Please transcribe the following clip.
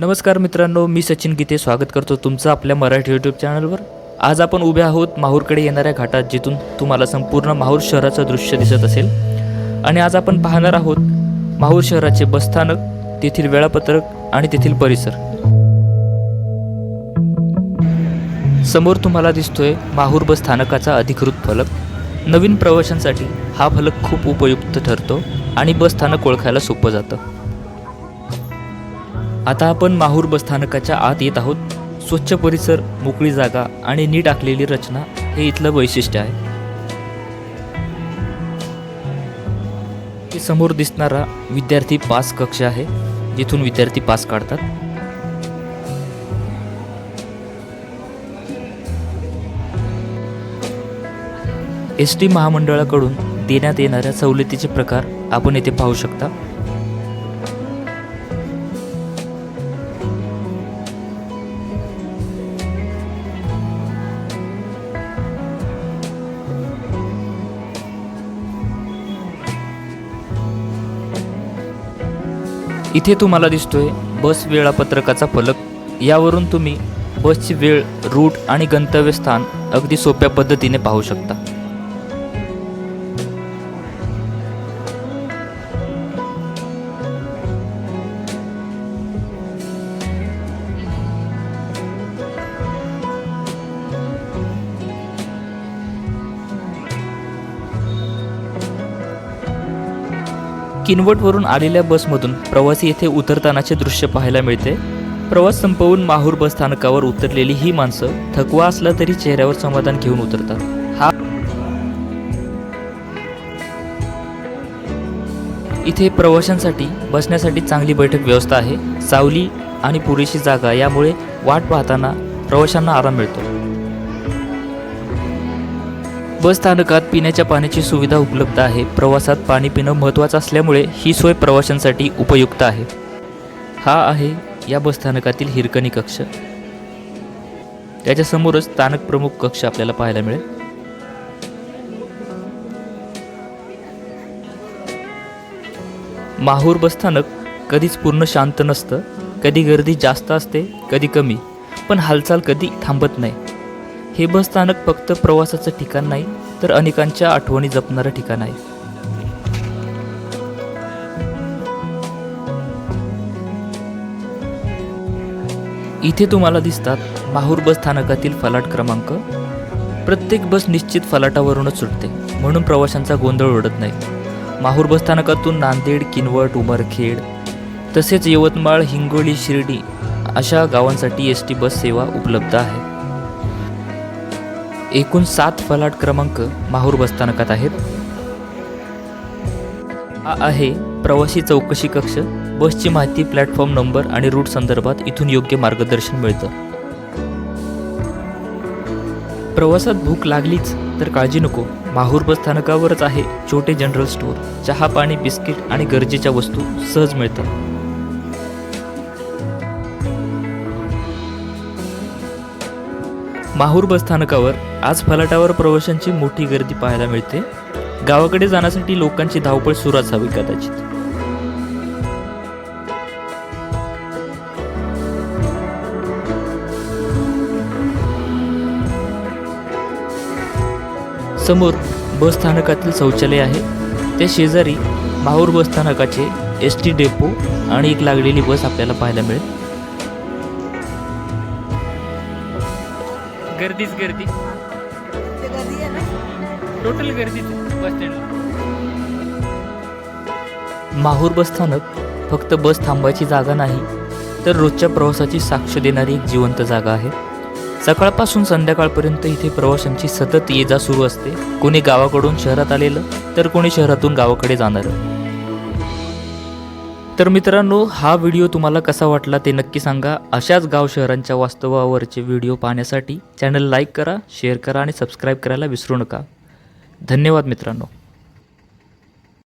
नमस्कार मित्रांनो मी सचिन गीते. स्वागत करतो तुमचं आपल्या मराठी यूट्यूब चॅनलवर आज आपण उभे आहोत माहूरकडे येणाऱ्या घाटात जिथून तुम्हाला संपूर्ण माहूर शहराचं दृश्य दिसत असेल. आणि आज आपण पाहणार आहोत माहूर शहराचे बसस्थानक तेथील वेळापत्रक आणि तेथील परिसर. समोर तुम्हाला दिसतोय माहूर बस स्थानकाचा अधिकृत फलक. नवीन प्रवाशांसाठी हा फलक खूप उपयुक्त ठरतो आणि बस स्थानक ओळखायला सोपं जातं. आता आपण माहूर बसस्थानकाच्या आत येत आहोत. स्वच्छ परिसर मोकळी जागा आणि नीट आखलेली रचना हे इथलं वैशिष्ट्य आहे. समोर दिसणारा विद्यार्थी पास कक्ष आहे जिथून विद्यार्थी पास काढतात. एस टी महामंडळाकडून देण्यात येणाऱ्या सवलतीचे प्रकार आपण येथे पाहू शकता. इथे तुम्हाला दिसतोय बस वेळापत्रकाचा फलक. यावरून तुम्ही बसची वेळ रूट आणि गंतव्यस्थान अगदी सोप्या पद्धतीने पाहू शकता. किनवटवरून आलेल्या बसमधून प्रवासी येथे उतरतानाचे दृश्य पाहायला मिळते. प्रवास संपवून माहूर बस स्थानकावर उतरलेली ही माणसं थकवा असला तरी चेहऱ्यावर समाधान घेऊन उतरतात. हा इथे प्रवाशांसाठी बसण्यासाठी चांगली बैठक व्यवस्था आहे. सावली आणि पुरेशी जागा यामुळे वाट पाहताना प्रवाशांना आराम मिळतो. बस स्थानकात पिण्याच्या पाण्याची सुविधा उपलब्ध आहे. प्रवासात पाणी पिणं महत्त्वाचं असल्यामुळे ही सोय प्रवाशांसाठी उपयुक्त आहे. हा आहे या बस स्थानकातील हिरकणी कक्ष. त्याच्यासमोरच स्थानक प्रमुख कक्ष आपल्याला पाहायला मिळेल. माहूर बसस्थानक कधीच पूर्ण शांत नसतं. कधी गर्दी जास्त असते कधी कमी. पण हालचाल कधी थांबत नाही. हे बसस्थानक फक्त प्रवासाचं ठिकाण नाही तर अनेकांच्या आठवणी जपणारं ठिकाण आहे. इथे तुम्हाला दिसतात माहूर बस स्थानकातील फलाट क्रमांक. प्रत्येक बस निश्चित फलाटावरूनच सुटते म्हणून प्रवाशांचा गोंधळ उडत नाही. माहूर बस स्थानकातून नांदेड किनवट उमरखेड तसेच यवतमाळ हिंगोली शिर्डी अशा गावांसाठी एस टी बस सेवा उपलब्ध आहे. एकूण सात फलाट क्रमांक माहूर बसस्थानकात आहेत. हा आहे प्रवासी चौकशी कक्ष. बसची माहिती प्लॅटफॉर्म नंबर आणि रूट संदर्भात इथून योग्य मार्गदर्शन मिळतं. प्रवासात भूक लागलीच तर काळजी नको. माहूर बस स्थानकावरच आहे छोटे जनरल स्टोअर. चहा पाणी बिस्किट आणि गरजेच्या वस्तू सहज मिळतात. माहूर बसस्थानकावर आज फलाटावर प्रवाशांची मोठी गर्दी पाहायला मिळते. गावाकडे जाण्यासाठी लोकांची धावपळ सुरू असावी कदाचित. समोर बस स्थानकातील शौचालय आहे. त्या शेजारी माहूर बस स्थानकाचे एस टी डेपो आणि एक लागलेली बस आपल्याला पाहायला मिळेल. गर्दीच गर्दी. टोटल गर्दी बस स्टँड माहूर बस स्थानक फक्त बस थांबायची जागा नाही तर रोजच्या प्रवासाची साक्ष देणारी एक जिवंत जागा आहे. सकाळपासून संध्याकाळपर्यंत इथे प्रवाशांची सतत ये जा सुरू असते. कोणी गावाकडून शहरात आलेलं तर कोणी शहरातून गावाकडे जाणारं. तर मित्रांनो हा व्हिडिओ तुम्हाला कसा वाटला ते नक्की सांगा. अशाच गाव शहरांच्या वास्तवावरचे व्हिडिओ पाहण्यासाठी चॅनल लाईक करा शेअर करा आणि सबस्क्राईब करायला विसरू नका. धन्यवाद मित्रांनो.